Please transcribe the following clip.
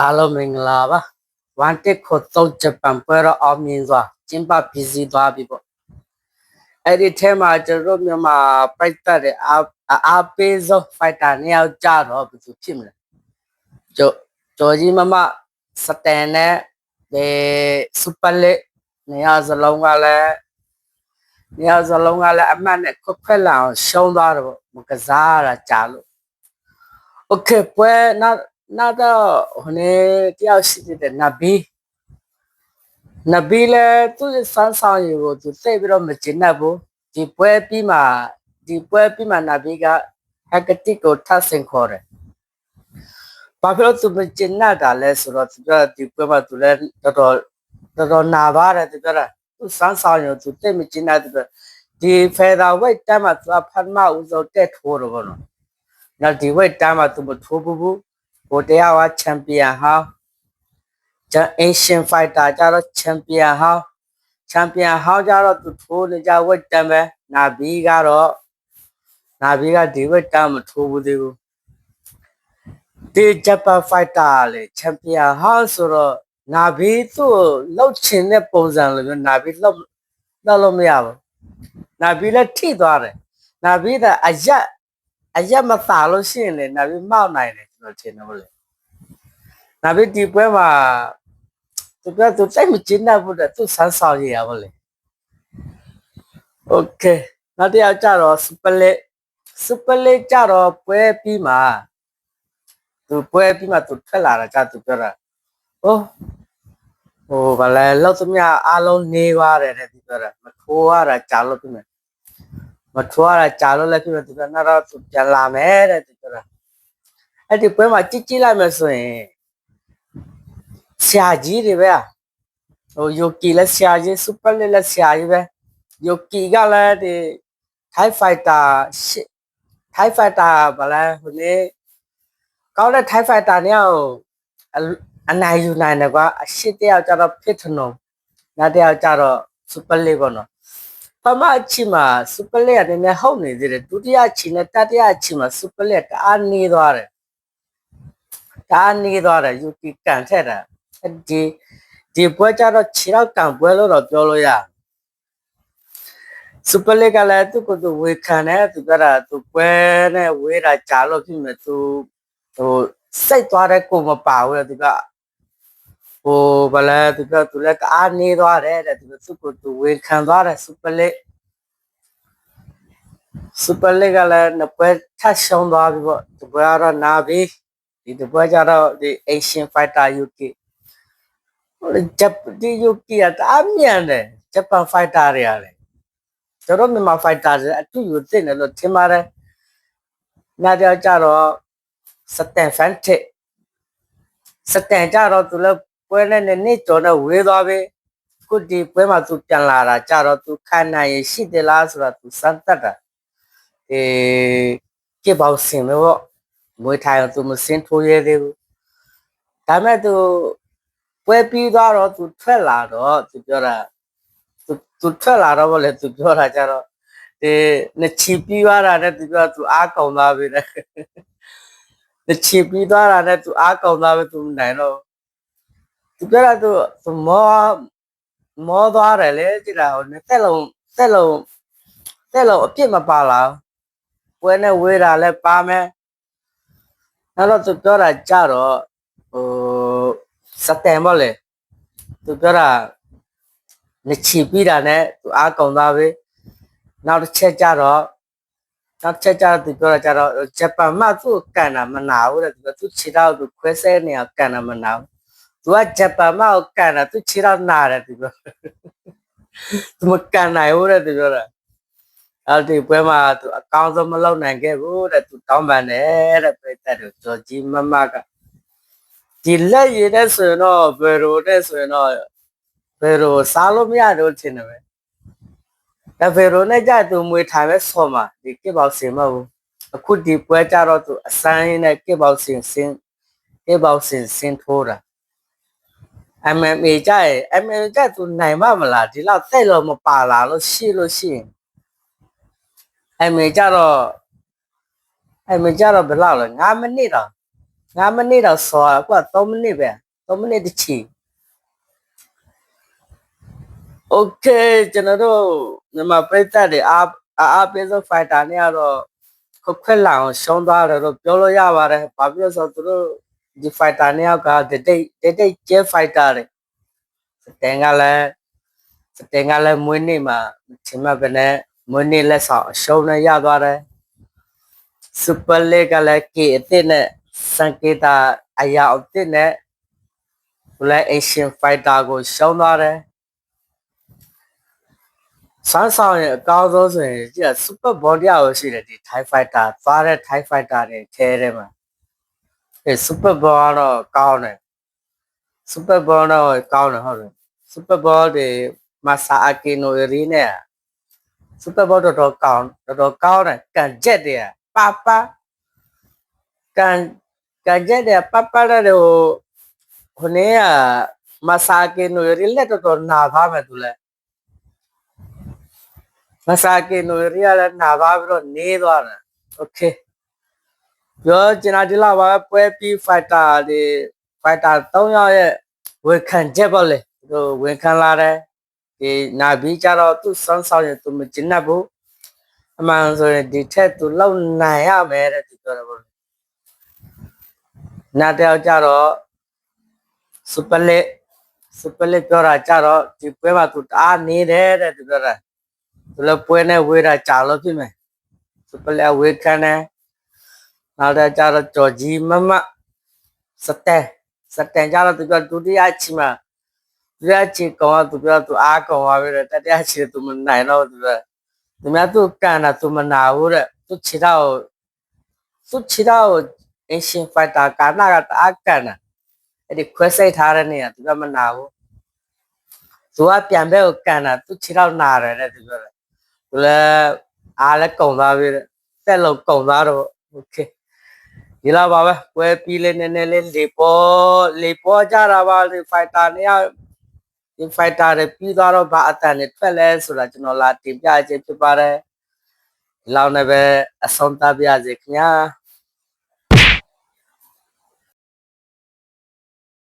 အားလုံးမင်္ဂလာပါဝန်တက်ခုတော့ဂျပန်ပွဲတော့အောင်မြင်စွာကျင်းပပြည်စည်းသွားပြီပေါ့အဲ့ဒီထဲမှာကျွန်တော်တို့မြန်မာပိုက်တက်တဲ့အားအားပေးဆုံးဖိုက်တာနှစ်ယောက်ကြတော့ဘယ်သူဖြစ်မလဲကျော်ကျော်ကြီးမမစတန်နဲ့ဒီစူပါလက်နှစ်ယောက်စလုံးကလည်းနှစ်ယောက်စလုံးကလည်းအမှတ်နဲ့ခွက်ခွက်လာအောင်ရှုံးသွားတော့မကစားရတာကြာလို့ Okay ပွဲနောက် နောက်တော့ဟိုနေ့တယောက်ရှိတဲ့နဘီနဘီလည်းသူ့စမ်းဆောင်ရည်ကိုသူသိပြီးတော့မကျင်တတ်ဘူးဒီပွဲပြီးမှဒီပွဲပြီးမှနဘီကဟက်ကတစ်ကိုထပ်ဆင်ခေါ်တယ်ဘာဖြစ်လို့သူမကျင်တတ်တာလဲဆိုတော့သူကဒီပွဲမှာသူလည်းတော်တော်တော်တော်နာပါတယ်သူကသူစမ်းဆောင်ရည်သူသိမကျင်တတ်တယ်ဒီဖေဒါဝိတ်တမ်းမှာသူကဖတ်မဦးဆုံးတက်ထိုးတော့ဘောနော်နောက်ဒီဝက်တမ်းမှာသူမထိုးဘူးဘူး ဟိုတရားကချန်ပီယံဟောင်းဂျန်အေရှင်ဖိုက်တာကြတော့ချန်ပီယံဟောင်းချန်ပီယံဟောင်းကြတော့သူထိုးနေကြဝက်တမ်းပဲနာဘီကတော့နာဘီကဒီဝက်တမ်းမထိုးဘူးသေးဘူးဒီဂျပန်ဖိုက်တာလေချန်ပီယံဟောင်းဆိုတော့နာဘီသူ့လှုပ်ချင်တဲ့ပုံစံလိုမျိုးနာဘီလှုပ်လှုပ်လို့မရဘူးနာဘီလည်းထိသွားတယ်နာဘီကအရက် အရက်မသာလို့ရှိရင်လေနာပြီးမောက်နိုင်တယ်ကျွန်တော်ထင်တယ်မလို့နာပြီးဒီပွဲမှာသူကသူတိုက်မကျင်းတဲ့ဘူးတဲ့သူဆန်းဆောင်ရရပါလေโอเคနောက်တစ်ယောက်ကြတော့စပလက်စပလက်ကြတော့ပွဲပြီးမှာသူပွဲပြီးမှသူထွက်လာတာကြသူပြောတာဟိုဟိုဗလဲလောက်သမျှအားလုံးနေပါတယ်တဲ့သူပြောတာမထိုးရတာကြာလို့ပြမယ် မထွားတာကြာလို့လည်းဖြစ်မယ်သူကနောက်တော့သူပြန်လာမယ်တဲ့သူပြောတာအဲ့ဒီပွဲမှာကြည့်ကြည့်လိုက်မယ်ဆိုရင်ဆရာကြီးတွေပဲဟိုယိုကီလည်းဆရာကြီးစူပါလက်လည်းဆရာကြီးပဲယိုကီကလည်းဒီထိုင်းဖိုက်တာရှစ်ထိုင်းဖိုက်တာဗလားဟိုလေကောင်းတဲ့ထိုင်းဖိုက်တာเนี่ยအနိုင်ယူနိုင်တယ်ကွာအရှိတယောက်ကျတော့ဖြစ်ထနုံနောက်တစ်ယောက်ကျတော့စူပါလက်ပေါ့နော် ပမအချီမှာစူပလက်ရတယ်နဲ့ဟုတ်နေသေးတယ်ဒုတိယအချီနဲ့တတိယအချီမှာစူပလက်တအားနေသွားတယ်တအားနေသွားတယ်ယူတီကန်ထက်တာဒီဒီပွဲကြတော့ခြေတော့ကန်ပွဲလို့တော့ပြောလို့ရစူပလက်ကလည်းသူ့ကိုယ်သူဝေခံတယ်သူကတာသူပွဲနဲ့ဝေးတာကြာလို့ဖြစ်မယ်သူဟိုစိတ်သွားတဲ့ကိုမပါဘူးလေသူက ဟိုဘလဲသူကသူလည်းတအားနေသွားတယ်တဲ့သူသူ့ကိုယ်သူဝေခံသွားတယ်စူပလက်စူပါလက်ကလည်းနှစ်ပွဲထပ်ရှုံးသွားပြီပေါ့ဒီပွဲကတော့နာပြီဒီဒီပွဲကျတော့ဒီ Asian Fighter UK ဟိုဂျပဒီ UK ကတအားမြန်တယ်ဂျပန် fighter တွေရတယ်ကျွန်တော်မြန်မာ fighter တွေအတူယူသိတယ်လို့ထင်ပါတယ်နောက်ကြကြတော့စတန်ဖန်တစ်စတန်ကြတော့သူလည်း ပွဲနဲ့နည်းနည်းကျော်တော့ဝေးသွားပြီခုဒီပွဲမှာသူပြန်လာတာကြတော့သူခံနိုင်ရရှိတယ်လားဆိုတော့သူစမ်းတက်တာအဲကြည့်ပေါ့စင်လို့ပေါ့မွေးထိုင်သူမစင်ထိုးရဲသေးဘူးဒါမဲ့သူပွဲပြီးသွားတော့သူထွက်လာတော့သူပြောတာသူသူထွက်လာတော့ဗောလေသူပြောတာကြတော့ဒီနှစ်ချီပြီးသွားတာနဲ့သူပြောသူအားကုန်သွားပြီလေနှစ်ချီပြီးသွားတာနဲ့သူအားကုန်သွားပြီသူမနိုင်တော့ သူပြောတာသူသူမောမောသွားတယ်လေကြည့်တာဟိုတက်လုံးတက်လုံးတက်လုံးအပြစ်မပါလားပွဲနဲ့ဝေးတာလည်းပါမယ်နောက်တော့သူပြောတာကြတော့ဟိုစတန်ပေါ့လေသူပြောတာနှစ်ချီပြီးတာနဲ့သူအားကုန်သွားပြီနောက်တစ်ချက်ကြတော့နောက်တစ်ချက်ကြတော့သူပြောတာကြတော့ဂျပန်မှသူ့ကန်တာမနာဘူးတဲ့သူကသူခြေတော့သူခွဲဆဲနေအောင်ကန်တာမနာဘူး သူကဂျပန်မှကိုကန်တာသူခြေတော့နာတယ်သူပြောသူမကန်နိုင်ဘူးတဲ့သူပြောတာအဲ့ဒီပွဲမှာသူအကောင်းဆုံးမလုပ်နိုင်ခဲ့ဘူးတဲ့သူတောင်းပန်တယ်တဲ့ပြည့်တဲ့သူကြော်ကြီးမမကဒီလက်ရည်တဲ့ဆိုရင်တော့ဘယ်လိုတဲ့ဆိုရင်တော့ဘယ်လိုစားလို့မရတော့ချင်တယ်ပဲဒါဘယ်လိုနဲ့ကြသူမွေထိုင်ပဲဆော်မှာဒီကစ်ပေါစင်မဟုတ်အခုဒီပွဲကြတော့သူအစမ်းနဲ့ကစ်ပေါစင်စင်ကစ်ပေါစင်စင်ထိုးတာ MMA ကြရယ် MMA ကြသူနိုင်မမလားဒီလောက်တဲ့လို့မပါလာလို့ရှိလို့ရှိရင် MMA ကြတော့ MMA ကြတော့ဘယ်လောက်လဲ9မိနစ်တော့9မိနစ်တော့ဆော်ကွာ3မိနစ်ပဲ3မိနစ်တစ်ချီ Okay ကျွန်တော်တို့မြန်မာပြည်သက်တွေအားအားပေးဆုံး fighter နဲ့ကတော့ခွက်ခွက်လောင်ရှုံးသွားတယ်လို့ပြောလို့ရပါတယ်ဘာဖြစ်လို့ဆိုတော့သူတို့ ဒီ fighter နဲ့ကဒိတ်ဒိတ်ဒိတ်ဒိတ်ကျဲ fighter တွေစတင်ကလည်းစတင်ကလည်းမွေးနေ့မှာချိန်မှပဲနဲ့မွေးနေ့လက်ဆောင်အရှုံးနဲ့ရသွားတယ် super league ကလည်း K အစ်စ်နဲ့စံကေတာအရာအစ်စ်နဲ့ဘလက် Asian fighter ကိုရှုံးသွားတယ်ဆန်းဆောင်ရဲ့အကောင်းဆုံးဆိုရင်ကြည့် super body ကိုရှိတယ်ဒီ Thai fighter သွားတဲ့ Thai fighter တွေထဲထဲမှာ အဲ super ball တော့ကောင်းတယ် super ball တော့ကောင်းတယ်ဟုတ်တယ် super ball တွေမဆာအကီနိုရီနဲ့ super ball တော့တော့ကောင်းတော်တော်ကောင်းတယ်ကန်ချက်တွေကပပကန်ကန်ချက်တွေပပတဲ့ဟိုဟိုနေ့ကမဆာကီနိုရီလက်တော်တော်နာသွားမယ်သူလဲမဆာကီနိုရီကလည်းနာသွားပြီးတော့နေသွားတယ်โอเค ပြောကျင်လာဒီလောက်ပါပဲပွဲပြီး fighter တွေ fighter 3ယောက်ရဲ့ဝန်ခံချက်ပေါ့လေသူတို့ဝန်ခံလာတယ်ဒီနာပြီးကြတော့သူစောင်းဆောင်ရင်သူမကျင်တတ်ဘူးအမှန်ဆိုရင်ဒီထက်သူလောက်နိုင်ရမယ်တဲ့သူပြောတယ်ပေါ့လေနာတယောက်ကြတော့စူပါလက်စူပါလက်ပြောတာကြတော့ဒီပွဲမှာသူတအားနေတယ်တဲ့သူပြောတာသူလည်းပွဲနဲ့ဝေးတာကြာလို့ဖြစ်မယ်စူပါလက်ဝေးခံတယ် နောက်တော့ကြတော့ကြော်ကြီးမမစတဲစတဲကြတော့သူပြောဒုတိယချီမှာဒုတိယချီကောင်ကသူပြောသူအားကောင်သွားပြီတဲ့တတိယချီသူမနိုင်တော့သူပြောသူများသူကန်တာသူမနာဘူးတဲ့သူခြေတော့သူခြေတော့အင်ရှင်ဖိုက်တာကာနာကတအားကန်တာအဲ့ဒီခွဲစိတ်ထားတဲ့နေရာသူကမနာဘူးသူကပြန်ဘက်ကိုကန်တာသူခြေတော့နာတယ်တဲ့သူပြောတယ်သူလည်းအားလည်းကုံသွားပြီတဲ့တက်လုံးကုံသွားတော့โอเค ဒီလာပါပဲပွဲပြီးလေးနည်းနည်းလေးလေပေါ်လေပေါ်ကြတာပါဒီဖိုက်တာနေရဒီဖိုက်တာတွေပြီးသွားတော့ဘာအတန်နဲ့ထွက်လဲဆိုတာကျွန်တော်လာတင်ပြခြင်းဖြစ်ပါတယ်ဒီလောက်နဲ့ပဲအဆုံးသတ်ပြရစေခင်ဗျာ